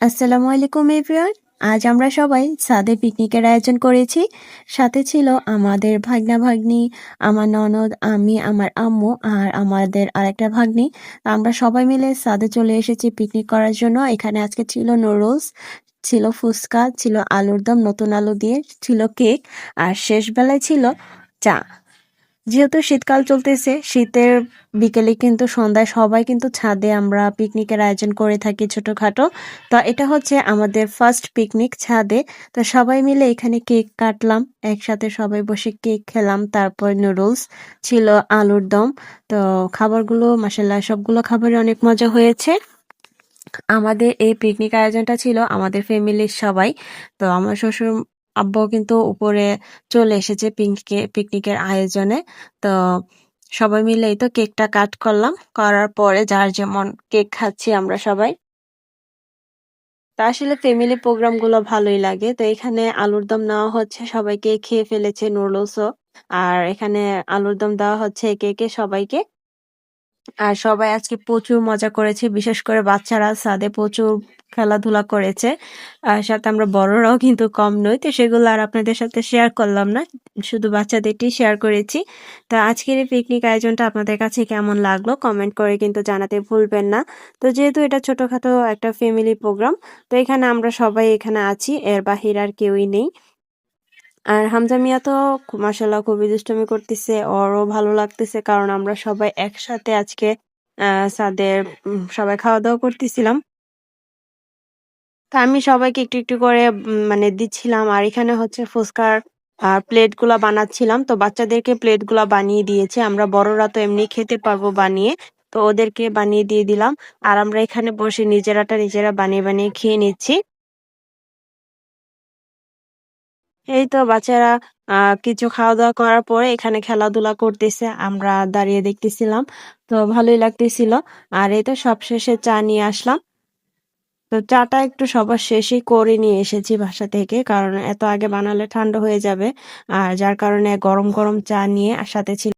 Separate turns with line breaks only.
আসসালামু আলাইকুম, এভরিওয়ান। আজ আমরা সবাই সাদে পিকনিকের আয়োজন করেছি। সাথে ছিল আমাদের ভাগনা ভাগ্নি, আমার ননদ, আমি, আমার আম্মু আর আমাদের আরেকটা ভাগ্নি। আমরা সবাই মিলে সাদে চলে এসেছি পিকনিক করার জন্য। এখানে আজকে ছিল নুডলস ছিল ফুচকা, ছিল আলুর দম, নতুন আলু দিয়ে, ছিল কেক আর শেষ বেলায় ছিল চা। যেহেতু শীতকাল চলতেছে, শীতের বিকেলে কিন্তু সন্ধ্যায় সবাই কিন্তু ছাদে আমরা পিকনিকের আয়োজন করে থাকি ছোটোখাটো। তো এটা হচ্ছে আমাদের ফার্স্ট পিকনিক ছাদে। তো সবাই মিলে এখানে কেক কাটলাম, একসাথে সবাই বসে কেক খেলাম, তারপর নুডলস ছিল, আলুর দম। তো খাবারগুলো মাসাল্লাহ সবগুলো খাবারই অনেক মজা হয়েছে। আমাদের এই পিকনিক আয়োজনটা ছিল আমাদের ফ্যামিলির সবাই। তো আমার শ্বশুর আব্বু কিন্তু উপরে চলে এসেছে পিকনিকে পিকনিকের আয়োজনে। তো সবাই মিলেই তো কেকটা কাট করলাম। করার পরে যার যেমন কেক খাচ্ছি আমরা সবাই। তা আসলে ফ্যামিলি প্রোগ্রামগুলো ভালোই লাগে। তো এখানে আলুর দম নেওয়া হচ্ছে, সবাইকে খেয়ে ফেলেছে নুডলসও। আর এখানে আলুর দম দেওয়া হচ্ছে একে একে সবাইকে। আর সবাই আজকে প্রচুর মজা করেছে, বিশেষ করে বাচ্চারা ছাদে প্রচুর খেলাধুলা করেছে। আর সাথে আমরা বড়রাও কিন্তু কম নই, তো সেগুলো আর আপনাদের সাথে শেয়ার করলাম না, শুধু বাচ্চাদেরটি শেয়ার করেছি। তো আজকের এই পিকনিক আয়োজনটা আপনাদের কাছে কেমন লাগল কমেন্ট করে কিন্তু জানাতে ভুলবেন না। তো যেহেতু এটা ছোটোখাটো একটা ফ্যামিলি প্রোগ্রাম তো এখানে আমরা সবাই এখানে আছি, এর বাহির আর কেউই নেই। আর হামজা মিয়া তো মাসাল্লাহ খুবই দুষ্টমি করতেছে, ওরও ভালো লাগতেছে কারণ আমরা সবাই একসাথে আজকে সাদের সবাই খাওয়া দাওয়া করতেছিলাম। তা আমি সবাইকে একটু একটু করে মানে দিচ্ছিলাম আর এখানে হচ্ছে ফুচকার প্লেটগুলা বানাচ্ছিলাম। তো বাচ্চাদেরকে প্লেটগুলা বানিয়ে দিয়েছে। আমরা বড়রা তো এমনি খেতে পারব বানিয়ে। তো ওদেরকে বানিয়ে দিয়ে দিলাম। আর আমরা এখানে বসে নিজেরাটা নিজেরা বানিয়ে বানিয়ে খেয়ে নিচ্ছি। এই তো বাচ্চারা আহ কিছু খাওয়া দাওয়া করার পরে এখানে খেলাধুলা করতেছে, আমরা দাঁড়িয়ে দেখতেছিলাম। তো ভালোই লাগতেছিল। আর এই তো সব শেষে চা নিয়ে আসলাম। তো চাটা একটু সবার শেষই করে নিয়ে এসেছি বাসা থেকে, কারণ এত আগে বানালে ঠান্ডা হয়ে যাবে। আর যার কারণে গরম গরম চা নিয়ে সাথে ছিল